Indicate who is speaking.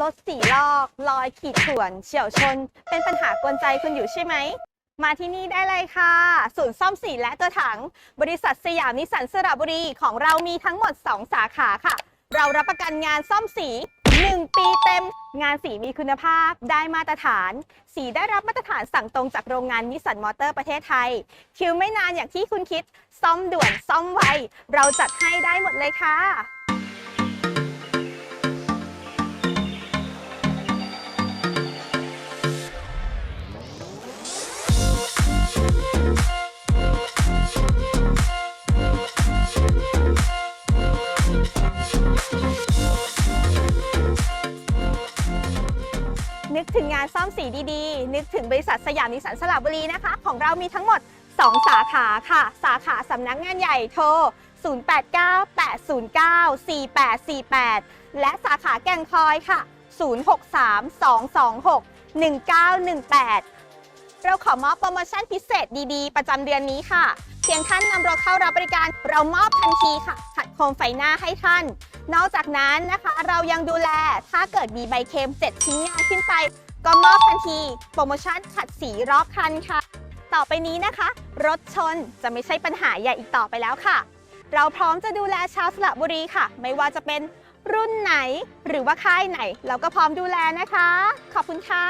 Speaker 1: รถสีลอกลอยขีดข่วน เฉียวชน เป็นปัญหากวนใจคุณอยู่ใช่ไหม มาที่นี่ได้เลยค่ะ ศูนย์ซ่อมสีและตัวถัง บริษัทสยามนิสสันสระบุรีของเรามีทั้งหมด 2 สาขาค่ะ เรารับประกันงานซ่อมสี 1 ปีเต็ม งานสีมีคุณภาพได้มาตรฐาน สีได้รับมาตรฐานสั่งตรงจากโรงงานนิสสันมอเตอร์ประเทศไทย คิวไม่นานอย่างที่คุณคิด ซ่อมด่วนซ่อมไวเราจัดให้ได้หมดเลยค่ะ นึกถึงงานซ่อมสีดีๆ นึกถึงบริษัทสยามนิสสันสระบุรีนะคะ ของเรามีทั้งหมด 2 สาขาค่ะ สาขาสำนักงานใหญ่โทร 0898094848 และสาขาแก่งคอยค่ะ 0632261918 เราขอมอบโปรโมชั่นพิเศษดีๆ ประจำเดือนนี้ค่ะ เพียงท่านนำรถเข้ารับบริการเรามอบทันทีค่ะ ขัดโคมไฟหน้าให้ท่าน นอกจากนั้นนะคะเรายังดูแลถ้าเกิดมีใบเค็ม7ชิ้นงานขึ้นไป ก็มอบทันที โปรโมชั่นขัดสีรอบคันค่ะ ต่อไปนี้นะคะ รถชนจะไม่ใช่ปัญหาใหญ่อีกต่อไปแล้วค่ะ เราพร้อมจะดูแลชาวสระบุรีค่ะ ไม่ว่าจะเป็นรุ่นไหนหรือว่าค่ายไหน เราก็พร้อมดูแลนะคะ ขอบคุณค่ะ